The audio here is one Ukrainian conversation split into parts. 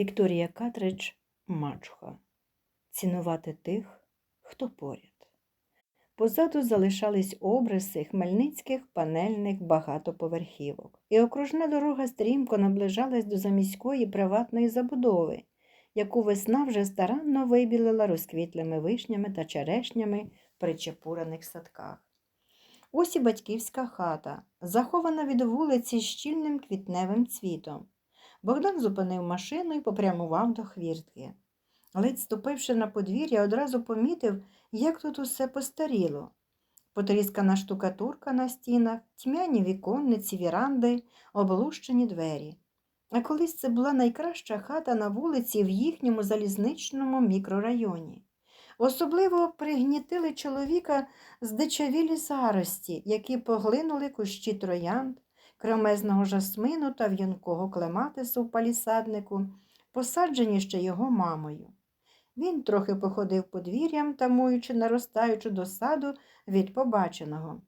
Вікторія Катрич Мачуха. Цінувати тих, хто поряд. Позаду залишались обриси хмельницьких панельних багатоповерхівок, і окружна дорога стрімко наближалась до заміської приватної забудови, яку весна вже старанно вибілила розквітлими вишнями та черешнями в причепурених садках. Ось і батьківська хата, захована від вулиці щільним квітневим цвітом. Богдан зупинив машину і попрямував до хвіртки. Ледь ступивши на подвір'я, одразу помітив, як тут усе постаріло. Потріскана штукатурка на стінах, тьмяні віконниці, віранди, облущені двері. А колись це була найкраща хата на вулиці в їхньому залізничному мікрорайоні. Особливо пригнітили чоловіка здичавілі зарості, які поглинули кущі троянд, кремезного жасмину та в'юнкого клематису в палісаднику, посаджені ще його мамою. Він трохи походив подвір'ям, тамуючи наростаючу досаду від побаченого.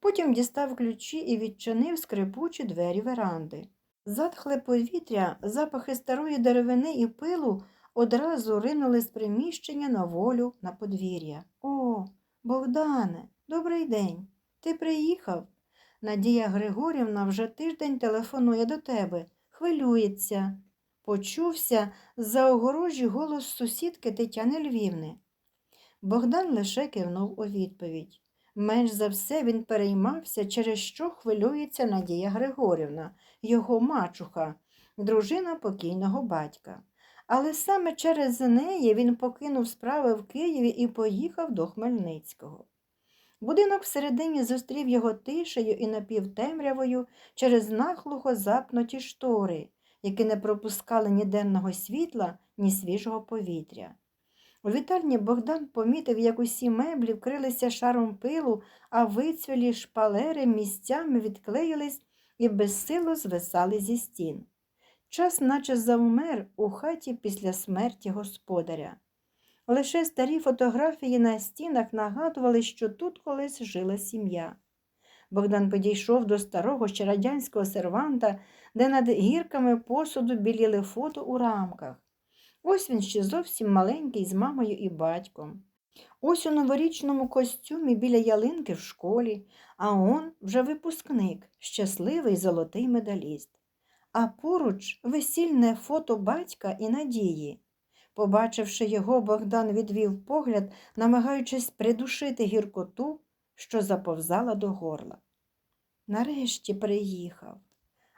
Потім дістав ключі і відчинив скрипучі двері веранди. Затхле повітря, запахи старої деревини і пилу одразу ринули з приміщення на волю на подвір'я. О, Богдане, добрий день. Ти приїхав? Надія Григорівна вже тиждень телефонує до тебе, хвилюється. Почувся з-за огорожі голос сусідки Тетяни Львівни. Богдан лише кивнув у відповідь. Менш за все він переймався, через що хвилюється Надія Григорівна, його мачуха, дружина покійного батька. Але саме через неї він покинув справи в Києві і поїхав до Хмельницького. Будинок всередині зустрів його тишею і напівтемрявою через нахлухо запнуті штори, які не пропускали ні денного світла, ні свіжого повітря. У вітальні Богдан помітив, як усі меблі вкрилися шаром пилу, а вицвілі шпалери місцями відклеїлись і безсило звисали зі стін. Час наче завмер у хаті після смерті господаря. Лише старі фотографії на стінах нагадували, що тут колись жила сім'я. Богдан підійшов до старого ще радянського серванта, де над гірками посуду біліли фото у рамках. Ось він ще зовсім маленький з мамою і батьком. Ось у новорічному костюмі біля ялинки в школі, а он вже випускник, щасливий золотий медаліст. А поруч весільне фото батька і надії. Побачивши його, Богдан відвів погляд, намагаючись придушити гіркоту, що заповзала до горла. Нарешті приїхав,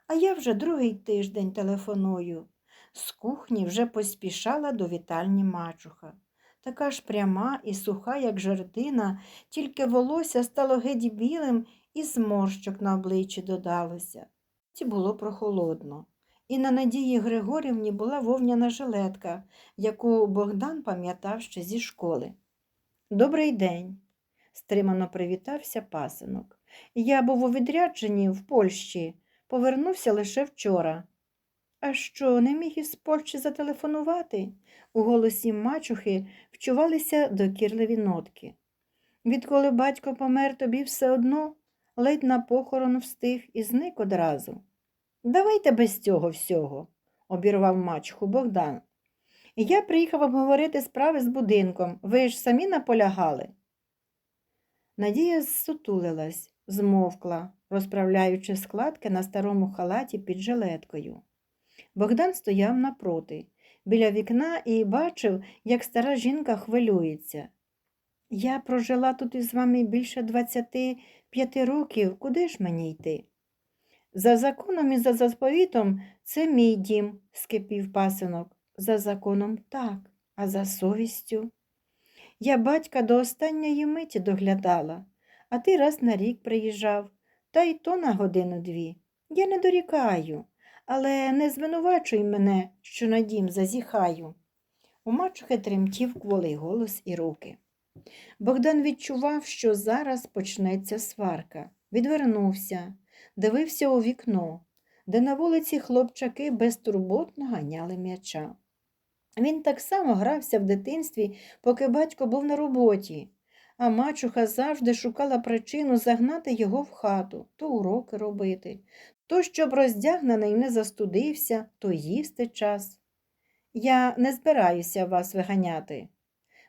а я вже другий тиждень телефоную. З кухні вже поспішала до вітальні мачуха. Така ж пряма і суха, як жердина, тільки волосся стало геть білим і зморщок на обличчі додалося. Ті було прохолодно. І на Надії Григорівні була вовняна жилетка, яку Богдан пам'ятав ще зі школи. Добрий день, стримано привітався пасинок. Я був у відрядженні в Польщі, повернувся лише вчора. А що, не міг із Польщі зателефонувати? У голосі мачухи вчувалися докірливі нотки. Відколи батько помер, тобі все одно ледь на похорон встиг і зник одразу. Давайте без цього всього, обірвав мачуху Богдан. Я приїхав обговорити справи з будинком. Ви ж самі наполягали. Надія зсутулилась, змовкла, розправляючи складки на старому халаті під жилеткою. Богдан стояв напроти, біля вікна і бачив, як стара жінка хвилюється. Я прожила тут із вами більше двадцяти п'яти років, куди ж мені йти? За законом і за заповітом це мій дім, скипів пасинок. За законом так, а за совістю. Я батька до останньої миті доглядала, а ти раз на рік приїжджав, та й то на годину дві. Я не дорікаю, але не звинувачуй мене, що на дім зазіхаю. У мачухи тремтів кволий голос і руки. Богдан відчував, що зараз почнеться сварка. Відвернувся, дивився у вікно, де на вулиці хлопчаки безтурботно ганяли м'яча. Він так само грався в дитинстві, поки батько був на роботі, а мачуха завжди шукала причину загнати його в хату, то уроки робити, то щоб роздягнений не застудився, то їсти час. Я не збираюся вас виганяти.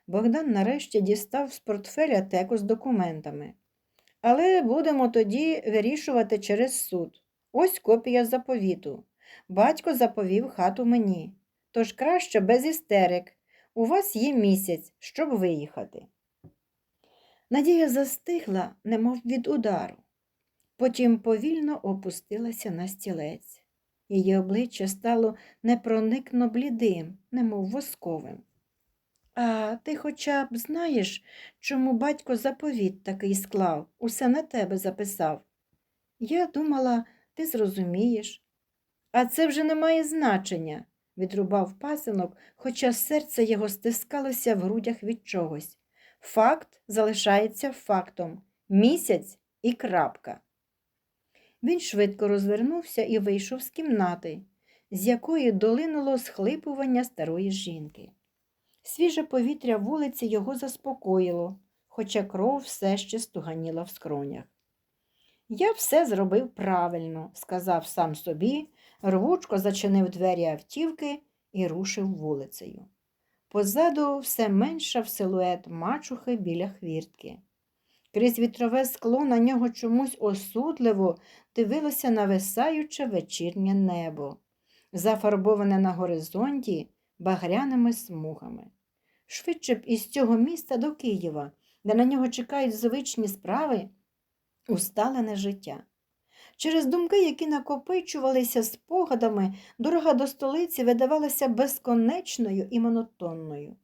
Богдан нарешті дістав з портфеля теку з документами. Але будемо тоді вирішувати через суд. Ось копія заповіту. Батько заповів хату мені. Тож краще без істерик. У вас є місяць, щоб виїхати. Надія застигла, немов від удару. Потім повільно опустилася на стілець. Її обличчя стало непроникно блідим, немов восковим. А ти хоча б знаєш, чому батько заповіт такий склав, усе на тебе записав? Я думала, ти зрозумієш. А це вже не має значення, відрубав пасинок, хоча серце його стискалося в грудях від чогось. Факт залишається фактом місяць і крапка. Він швидко розвернувся і вийшов з кімнати, з якої долинуло схлипування старої жінки. Свіже повітря вулиці його заспокоїло, хоча кров все ще стуганіла в скронях. Я все зробив правильно, сказав сам собі, рвучко зачинив двері автівки і рушив вулицею. Позаду все меншав силует мачухи біля хвіртки. Крізь вітрове скло на нього чомусь осудливо дивилося нависаюче вечірнє небо, зафарбоване на горизонті багряними смугами. Швидше б із цього міста до Києва, де на нього чекають звичні справи, усталене життя. Через думки, які накопичувалися спогадами, дорога до столиці видавалася безконечною і монотонною.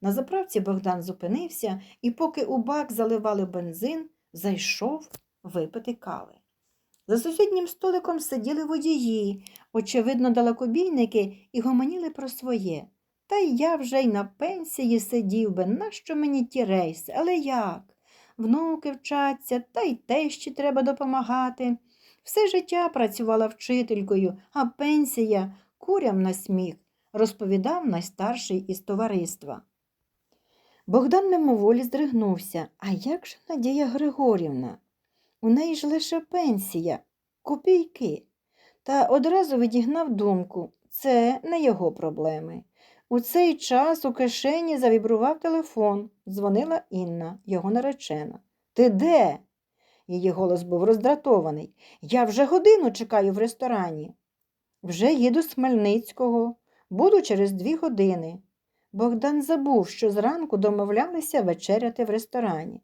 На заправці Богдан зупинився і, поки у бак заливали бензин, зайшов випити кави. За сусіднім столиком сиділи водії, очевидно, далекобійники, і гомоніли про своє. Та й я вже й на пенсії сидів би, нащо мені ті рейси, але як? Внуки вчаться, та й тещі треба допомагати. Все життя працювала вчителькою, а пенсія курям на сміх, розповідав найстарший із товариства. Богдан мимоволі здригнувся. А як же Надія Григорівна? У неї ж лише пенсія, копійки. Та одразу відігнав думку це не його проблеми. У цей час у кишені завібрував телефон. Дзвонила Інна, його наречена. Ти де? Її голос був роздратований. Я вже годину чекаю в ресторані. Вже їду з Хмельницького. Буду через дві години. Богдан забув, що зранку домовлялися вечеряти в ресторані.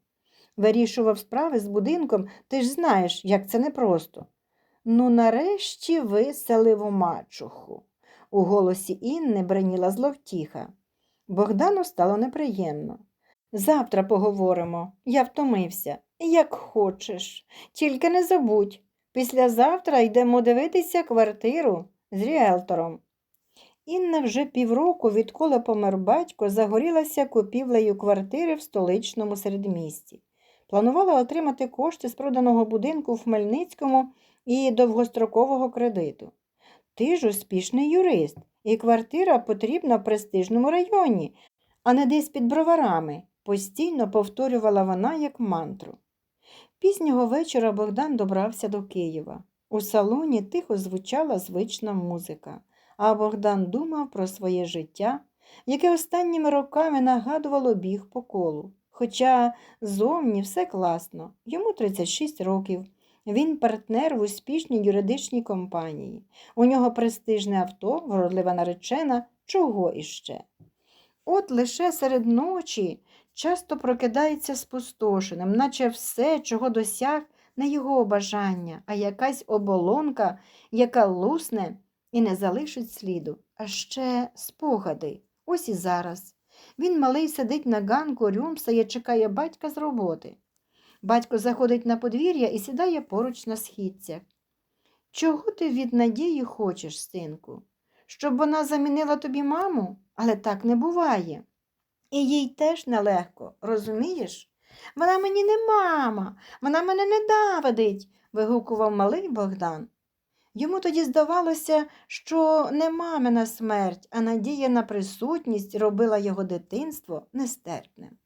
Вирішував справи з будинком, ти ж знаєш, як це непросто. Ну, нарешті виселив у мачуху. У голосі Інни бреніла зловтіха. Богдану стало неприємно. Завтра поговоримо, я втомився, як хочеш. Тільки не забудь. Післязавтра йдемо дивитися квартиру з ріелтором. Інна вже півроку, відколи помер батько, загорілася купівлею квартири в столичному середмісті. Планувала отримати кошти з проданого будинку в Хмельницькому і довгострокового кредиту. Ти ж успішний юрист, і квартира потрібна в престижному районі, а не десь під броварами, постійно повторювала вона як мантру. Пізнього вечора Богдан добрався до Києва. У салоні тихо звучала звична музика, а Богдан думав про своє життя, яке останніми роками нагадувало біг по колу. Хоча зовні все класно, йому 36 років. Він партнер в успішній юридичній компанії. У нього престижне авто, вродлива наречена, чого іще. От лише серед ночі часто прокидається спустошеним, наче все, чого досяг, не його бажання, а якась оболонка, яка лусне і не залишить сліду, а ще спогади. Ось і зараз. Він малий сидить на ганку, рюмсає, чекає батька з роботи. Батько заходить на подвір'я і сідає поруч на східцях. Чого ти від надії хочеш, синку? Щоб вона замінила тобі маму? Але так не буває. І їй теж нелегко, розумієш? Вона мені не мама, вона мене не давидить, вигукував малий Богдан. Йому тоді здавалося, що не мамина смерть, а надія на присутність робила його дитинство нестерпним.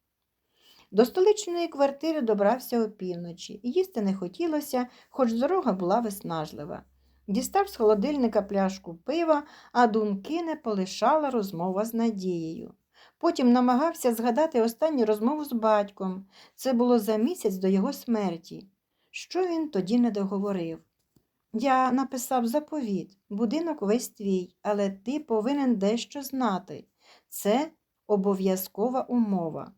До столичної квартири добрався опівночі, їсти не хотілося, хоч дорога була виснажлива. дістав з холодильника пляшку пива, а думки не полишала розмова з Надією. Потім намагався згадати останню розмову з батьком. Це було за місяць до його смерті. Що він тоді не договорив? Я написав заповіт, будинок весь твій, але ти повинен дещо знати. Це обов'язкова умова.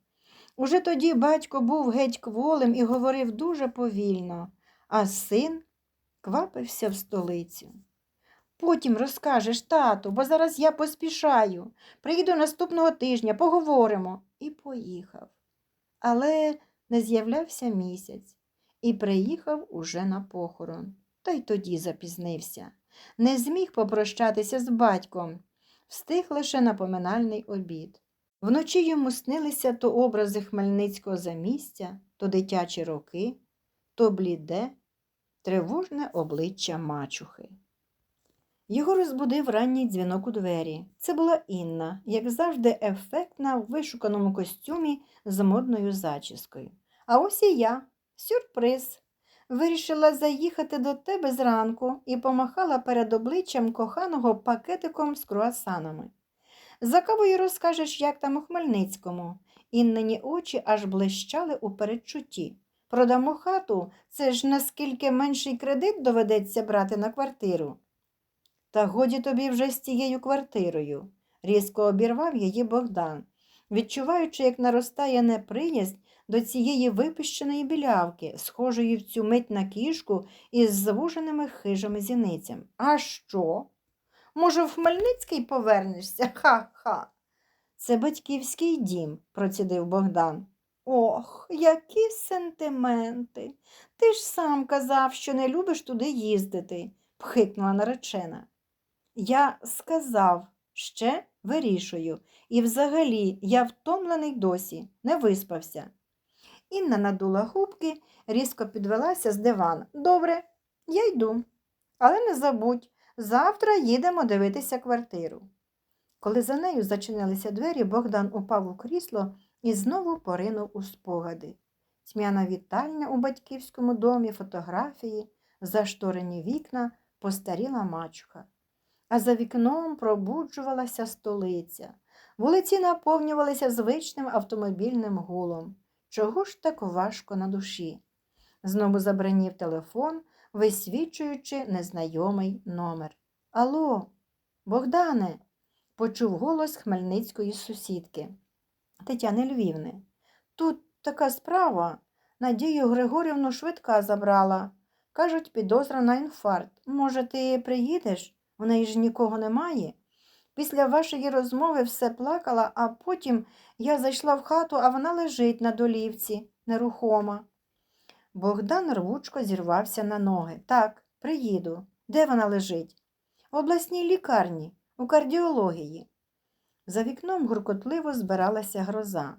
Уже тоді батько був геть кволим і говорив дуже повільно, а син квапився в столицю. Потім розкажеш, тату, бо зараз я поспішаю. Приїду наступного тижня, поговоримо. І поїхав. Але не з'являвся місяць і приїхав уже на похорон. Та й тоді запізнився. Не зміг попрощатися з батьком, встиг лише на поминальний обід. Вночі йому снилися то образи Хмельницького замістя, то дитячі роки, то бліде, тривожне обличчя мачухи. Його розбудив ранній дзвінок у двері. Це була Інна, як завжди, ефектна в вишуканому костюмі з модною зачіскою. А ось і я. Сюрприз. Вирішила заїхати до тебе зранку і помахала перед обличчям коханого пакетиком з круасанами. За кавою розкажеш, як там у Хмельницькому. Іннині очі аж блищали у передчутті. Продамо хату, це ж наскільки менший кредит доведеться брати на квартиру. Та годі тобі вже з тією квартирою, різко обірвав її Богдан, відчуваючи, як наростає неприязнь до цієї випищеної білявки, схожої в цю мить на кішку із звуженими хижими зіницями. А що? Може, в Хмельницький повернешся? Ха-ха. Це батьківський дім, процідив Богдан. Ох, які сентименти. Ти ж сам казав, що не любиш туди їздити, пхикнула наречена. Я сказав, ще вирішую, і взагалі я втомлений досі, не виспався. Інна надула губки, різко підвелася з дивана. Добре, я йду. Але не забудь, завтра їдемо дивитися квартиру. Коли за нею зачинилися двері, Богдан упав у крісло і знову поринув у спогади. Тьмяна вітальня у батьківському домі, фотографії, зашторені вікна, постаріла мачуха. А за вікном пробуджувалася столиця. Вулиці наповнювалися звичним автомобільним гулом. Чого ж так важко на душі? Знову забранів телефон, висвічуючи незнайомий номер. Алло, Богдане, почув голос хмельницької сусідки Тетяни Львівни. Тут така справа. Надію Григорівну швидка забрала. Кажуть, підозра на інфаркт. Може, ти приїдеш? У неї ж нікого немає. Після вашої розмови все плакала, а потім я зайшла в хату, а вона лежить на долівці, нерухома. Богдан рвучко зірвався на ноги. Так, приїду. Де вона лежить? В обласній лікарні, у кардіології. За вікном гуркотливо збиралася гроза.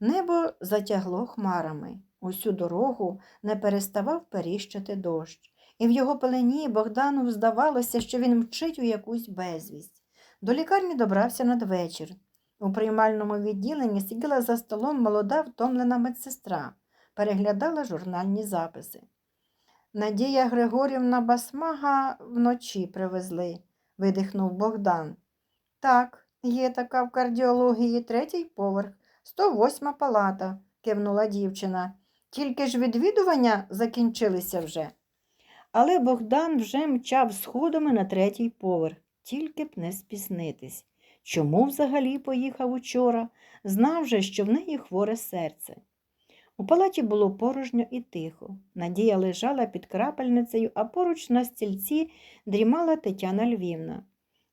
Небо затягло хмарами. Усю дорогу не переставав періщити дощ, і в його пелені Богдану здавалося, що він мчить у якусь безвість. До лікарні добрався надвечір. У приймальному відділенні сиділа за столом молода втомлена медсестра, переглядала журнальні записи. Надія Григорівна Басмага вночі привезли, видихнув Богдан. Так, є така в кардіології третій поверх, 108 палата, кивнула дівчина. Тільки ж відвідування закінчилися вже. Але Богдан вже мчав сходами на третій поверх, тільки б не спізнитись. Чому взагалі поїхав учора? Знав же, що в неї хворе серце. У палаті було порожньо і тихо. Надія лежала під крапельницею, а поруч на стільці дрімала Тетяна Львівна.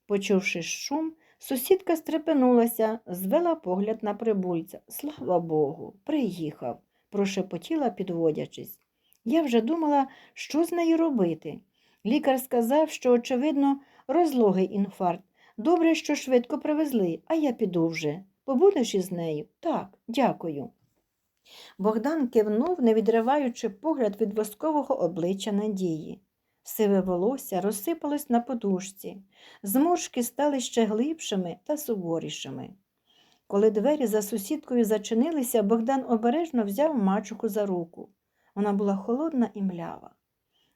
Почувши шум, сусідка стрепенулася, звела погляд на прибульця. Слава Богу, приїхав, прошепотіла, підводячись. Я вже думала, що з нею робити. Лікар сказав, що, очевидно, розлогий інфаркт. Добре, що швидко привезли, а я піду вже. Побудеш із нею? Так, дякую. Богдан кивнув, не відриваючи погляд від воскового обличчя Надії. Сиве волосся розсипалось на подушці, зморшки стали ще глибшими та суворішими. Коли двері за сусідкою зачинилися, Богдан обережно взяв мачуху за руку. Вона була холодна і млява.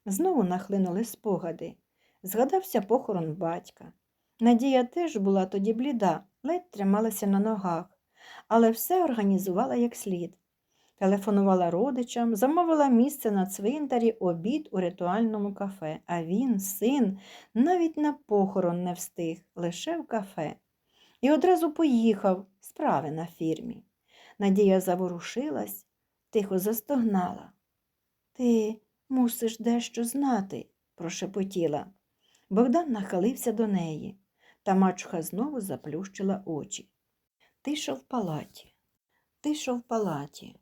Знову нахлинули спогади. Згадався похорон батька. Надія теж була тоді бліда, ледь трималася на ногах, але все організувала як слід. Телефонувала родичам, замовила місце на цвинтарі, обід у ритуальному кафе, а він, син, навіть на похорон не встиг, лише в кафе. І одразу поїхав справи на фірмі. Надія заворушилась, тихо застогнала. Ти мусиш дещо знати, прошепотіла. Богдан нахилився до неї, та мачуха знову заплющила очі. Тиша в палаті, тиша в палаті,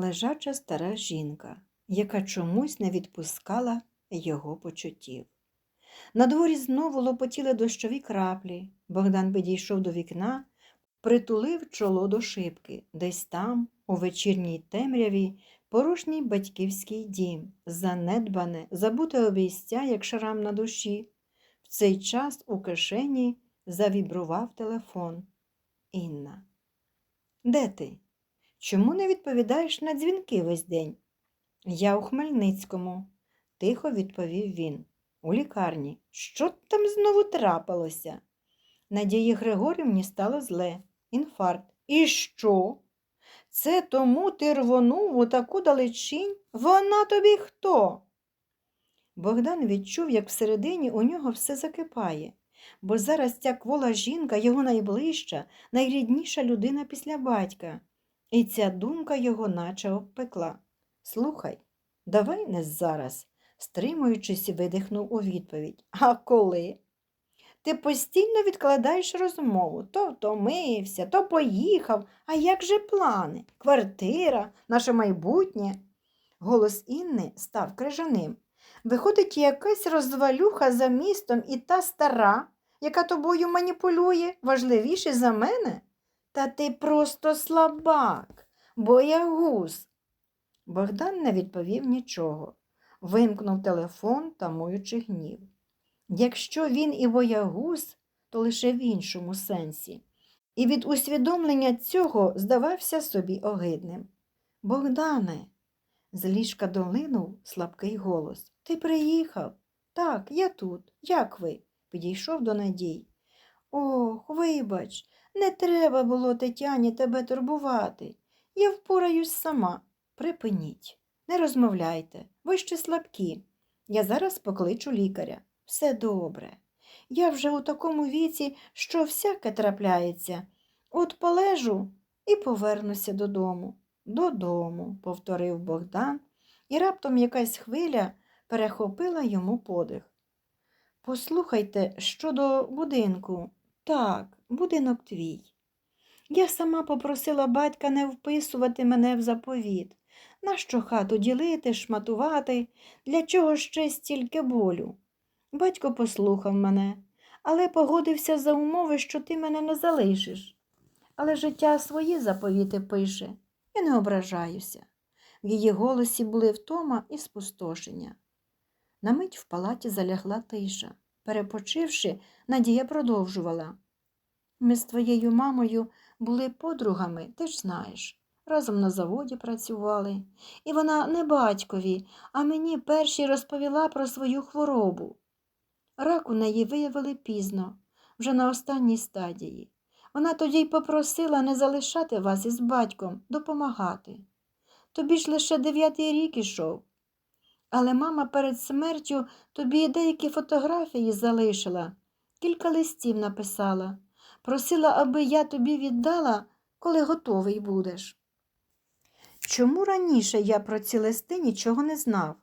лежача стара жінка, яка чомусь не відпускала його почуттів. На дворі знову лопотіли дощові краплі. Богдан підійшов до вікна, притулив чоло до шибки. Десь там, у вечірній темряві, порожній батьківський дім, занедбане, забуте обійстя, як шрам на душі. В цей час у кишені завібрував телефон. Інна. Де ти? Чому не відповідаєш на дзвінки весь день? Я у Хмельницькому, тихо відповів він. У лікарні. Що там знову трапилося? Надії Григорівні стало зле. Інфаркт. І що? Це тому ти рвонув у таку далечінь? Вона тобі хто? Богдан відчув, як всередині у нього все закипає, бо зараз ця квола жінка його найближча, найрідніша людина після батька, і ця думка його наче обпекла. Слухай, давай не зараз, стримуючись, видихнув у відповідь. А коли? Ти постійно відкладаєш розмову, то втомився, то поїхав. А як же плани? Квартира, наше майбутнє. Голос Інни став крижаним. Виходить, якась розвалюха за містом і та стара, яка тобою маніпулює, важливіше за мене? Та ти просто слабак, боягуз. Богдан не відповів нічого. Вимкнув телефон, тамуючи гнів. Якщо він і боягуз, то лише в іншому сенсі. І від усвідомлення цього здавався собі огидним. Богдане, з ліжка долинув слабкий голос. Ти приїхав? Так, я тут. Як ви? Підійшов до Надій. Ох, вибач, не треба було Тетяні тебе турбувати. Я впораюсь сама. Припиніть, не розмовляйте, ви ще слабкі. Я зараз покличу лікаря. Все добре. Я вже у такому віці, що всяке трапляється. От полежу і повернуся додому. Додому, повторив Богдан, і раптом якась хвиля перехопила йому подих. Послухайте, щодо будинку. Так, будинок твій. Я сама попросила батька не вписувати мене в заповіт. Нащо хату ділити, шматувати, для чого ще стільки болю? Батько послухав мене, але погодився за умови, що ти мене не залишиш. Але життя свої заповіти пише, я не ображаюся. В її голосі були втома і спустошення. На мить в палаті залягла тиша. Перепочивши, Надія продовжувала. Ми з твоєю мамою були подругами, ти ж знаєш. Разом на заводі працювали. І вона не батькові, а мені перші розповіла про свою хворобу. Рак у неї виявили пізно, вже на останній стадії. Вона тоді й попросила не залишати вас із батьком, допомагати. Тобі ж лише дев'ятий рік ішов. Але мама перед смертю тобі деякі фотографії залишила, кілька листів написала. Просила, аби я тобі віддала, коли готовий будеш. Чому раніше я про ці листи нічого не знав?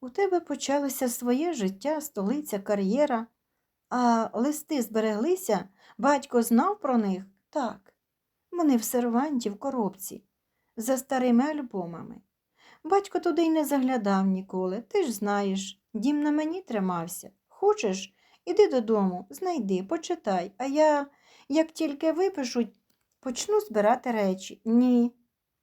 У тебе почалося своє життя, столиця, кар'єра, а листи збереглися, батько знав про них? Так. Вони в серванті в коробці, за старими альбомами. Батько туди й не заглядав ніколи, ти ж знаєш, дім на мені тримався. Хочеш, іди додому, знайди, почитай, а я, як тільки випишуть, почну збирати речі. Ні,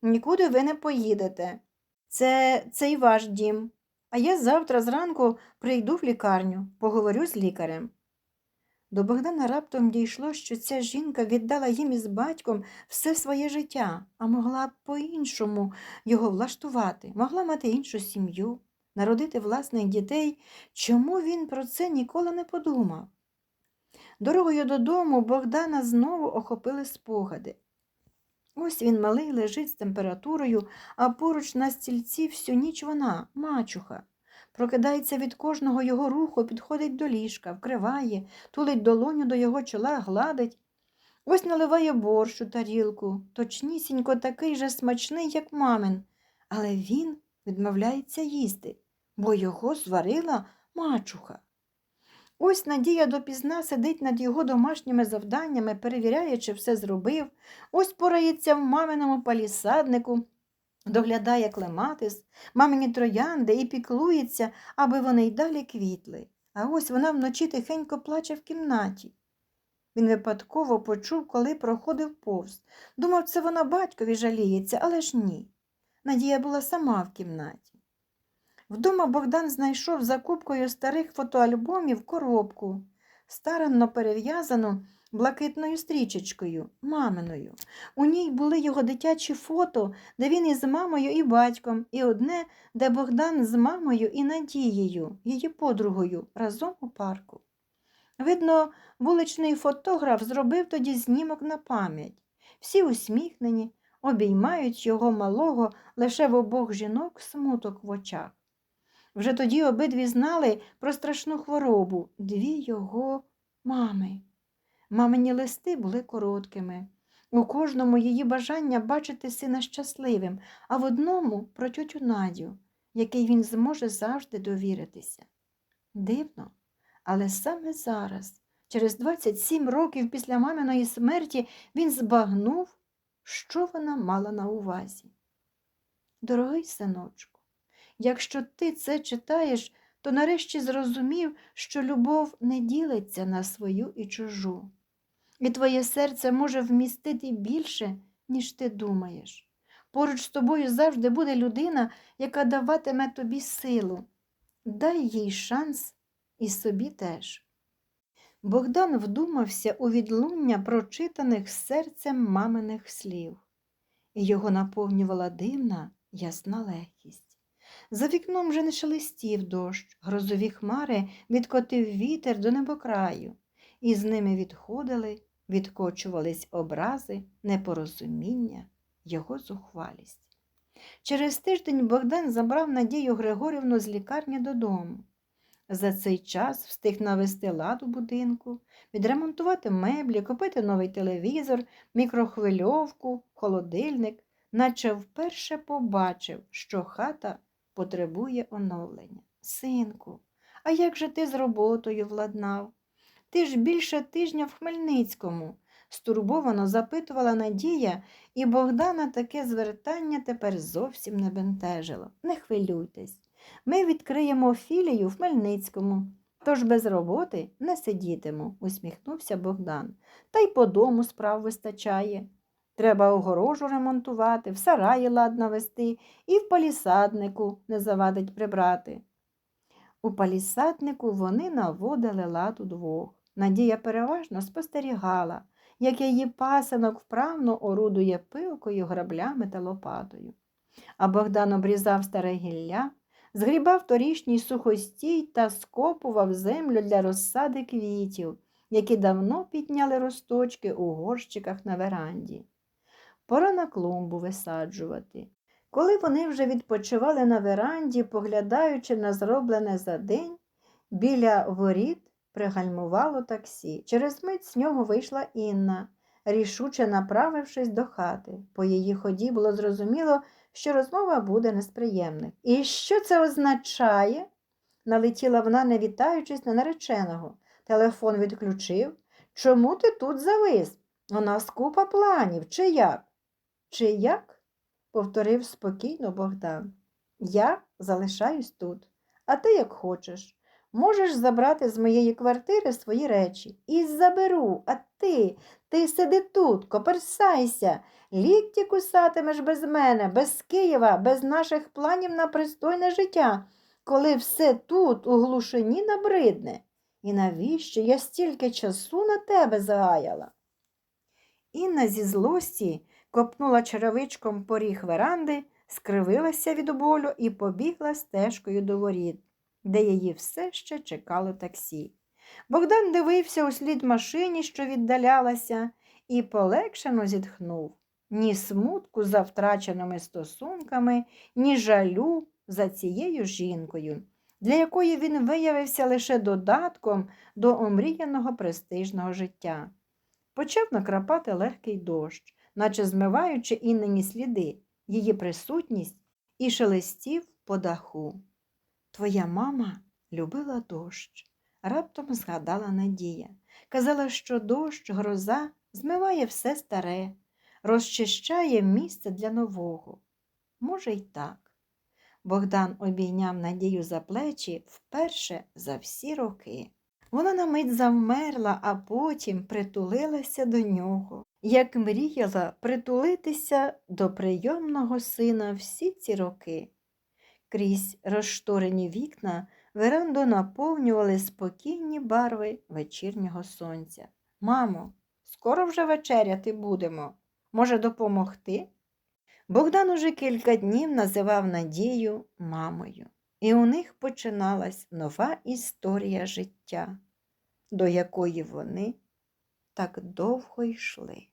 нікуди ви не поїдете. Це цей ваш дім. А я завтра зранку прийду в лікарню, поговорю з лікарем. До Богдана раптом дійшло, що ця жінка віддала їм із батьком все своє життя, а могла б по-іншому його влаштувати, могла мати іншу сім'ю, народити власних дітей, чому він про це ніколи не подумав? Дорогою додому Богдана знову охопили спогади. Ось він малий лежить з температурою, а поруч на стільці всю ніч вона, мачуха. Прокидається від кожного його руху, підходить до ліжка, вкриває, тулить долоню до його чола, гладить. Ось наливає борщ у тарілку, точнісінько такий же смачний, як мамин, але він відмовляється їсти, бо його зварила мачуха. Ось Надія допізна сидить над його домашніми завданнями, перевіряє, чи все зробив. Ось порається в маминому палісаднику, доглядає клематис, мамині троянди і піклується, аби вони й далі квітли. А ось вона вночі тихенько плаче в кімнаті. Він випадково почув, коли проходив повз. Думав, це вона батькові жаліється, але ж ні. Надія була сама в кімнаті. Вдома Богдан знайшов за купкою старих фотоальбомів коробку, старанно перев'язану блакитною стрічечкою, маминою. У ній були його дитячі фото, де він із мамою і батьком, і одне, де Богдан з мамою і Надією, її подругою, разом у парку. Видно, вуличний фотограф зробив тоді знімок на пам'ять. Всі усміхнені, обіймають його малого лише в обох жінок смуток в очах. Вже тоді обидві знали про страшну хворобу дві його мами. Мамині листи були короткими. У кожному її бажання бачити сина щасливим, а в одному про тютю Надю, який він зможе завжди довіритися. Дивно, але саме зараз, через 27 років після маминої смерті, він збагнув, що вона мала на увазі. Дорогий синочку, якщо ти це читаєш, то нарешті зрозумів, що любов не ділиться на свою і чужу, і твоє серце може вмістити більше, ніж ти думаєш. Поруч з тобою завжди буде людина, яка даватиме тобі силу. Дай їй шанс і собі теж. Богдан вдумався у відлуння прочитаних серцем маминих слів, і його наповнювала дивна, ясна легкість. За вікном вже не шелестів дощ, грозові хмари відкотив вітер до небокраю, і з ними відходили, відкочувались образи, непорозуміння, його зухвалість. Через тиждень Богдан забрав Надію Григорівну з лікарні додому. За цей час встиг навести лад у будинку, відремонтувати меблі, купити новий телевізор, мікрохвильовку, холодильник, наче вперше побачив, що хата потребує оновлення. Синку, а як же ти з роботою владнав? Ти ж більше тижня в Хмельницькому, стурбовано запитувала Надія, і Богдана таке звертання тепер зовсім не бентежило. Не хвилюйтесь. Ми відкриємо філію в Хмельницькому, тож без роботи не сидітиму, усміхнувся Богдан. Та й по дому справ вистачає. Треба огорожу ремонтувати, в сараї лад навести і в палісаднику не завадить прибрати. У палісаднику вони наводили лад удвох. Надія переважно спостерігала, як її пасенок вправно орудує пилкою, граблями та лопатою. А Богдан обрізав старе гілля, згрібав торішній сухостій та скопував землю для розсади квітів, які давно підняли росточки у горщиках на веранді. Пора на клумбу висаджувати. Коли вони вже відпочивали на веранді, поглядаючи на зроблене за день, біля воріт пригальмувало таксі. Через мить з нього вийшла Інна, рішуче направившись до хати. По її ході було зрозуміло, що розмова буде не. І що це означає? налетіла вона, не вітаючись на нареченого. Телефон відключив. Чому ти тут завис? У нас купа планів, чи як? Чи як? повторив спокійно Богдан. Я залишаюсь тут, а ти як хочеш. Можеш забрати з моєї квартири свої речі. І заберу, а ти, ти сиди тут, коперсайся, лікті кусатимеш без мене, без Києва, без наших планів на пристойне життя, коли все тут, у глушині, набридне. І навіщо я стільки часу на тебе згаяла? Інна зі злості копнула черевичком поріг веранди, скривилася від болю і побігла стежкою до воріт, де її все ще чекало таксі. Богдан дивився услід машині, що віддалялася, і полегшено зітхнув. Ні смутку за втраченими стосунками, ні жалю за цією жінкою, для якої він виявився лише додатком до омріяного престижного життя. Почав накрапати легкий дощ, наче змиваючи іннені сліди, її присутність і шелестів по даху. Твоя мама любила дощ, раптом згадала Надія. Казала, що дощ, гроза змиває все старе, розчищає місце для нового. Може, й так. Богдан обійняв Надію за плечі вперше за всі роки. Вона на мить завмерла, а потім притулилася до нього, як мріяла притулитися до прийомного сина всі ці роки. Крізь розшторені вікна веранду наповнювали спокійні барви вечірнього сонця. Мамо, скоро вже вечеряти будемо. Може, допомогти? Богдан уже кілька днів називав Надію мамою, і у них починалась нова історія життя, до якої вони так довго йшли.